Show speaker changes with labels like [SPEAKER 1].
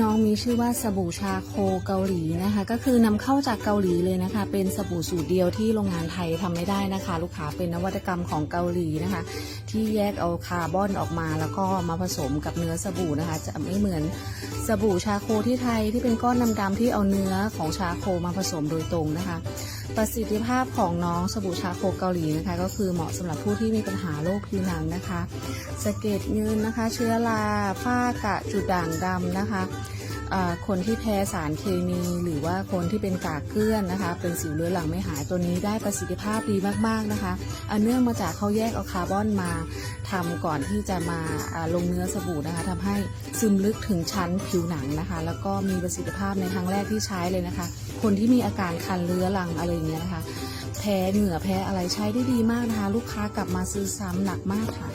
[SPEAKER 1] น้องมีชื่อว่าสบู่ชาโคเกาหลีนะคะ ก็คือนำเข้าจากเกาหลีเลยนะคะ เป็นสบู่สูตรเดียวที่โรงงานไทยทำไม่ได้นะคะ ลูกค้าเป็นนวัตกรรมของเกาหลีนะคะ ที่แยกเอาคาร์บอนออกมาแล้วก็มาผสมกับเนื้อสบู่นะคะ จะไม่เหมือนสบู่ชาโคที่ไทยที่เป็นก้อนดำๆที่เอาเนื้อของชาโคมาผสมโดยตรงนะคะ ประสิทธิภาพของน้องสบู่ชาโคเกาหลีนะคะ ก็คือเหมาะสำหรับผู้ที่มีปัญหาโรคผิวหนังนะคะสะเก็ดเงินนะคะ เชื้อราฝ้ากระจุดด่างดำนะคะ คนที่แพ้สารเคมี หรือว่าคนที่เป็นกากเกลื่อนนะคะ เป็นสิวเรื้อรังไม่หายตัวนี้ได้ประสิทธิภาพดีมากๆนะคะอันเนื่องมาจากเขาแยกเอาคาร์บอนมาทำก่อนที่จะมาอ่าลงเนื้อสบู่นะคะทำให้ซึมลึกถึงชั้นผิวหนังนะคะ แล้วก็มีประสิทธิภาพในครั้งแรกที่ใช้เลยนะคะ คนที่มีอาการคันเรื้อรังอะไรอย่างเงี้ยนะคะแพ้เหงื่อแพ้อะไรใช้ได้ดีมากนะคะ ลูกค้ากลับมาซื้อซ้ำหนักมากค่ะ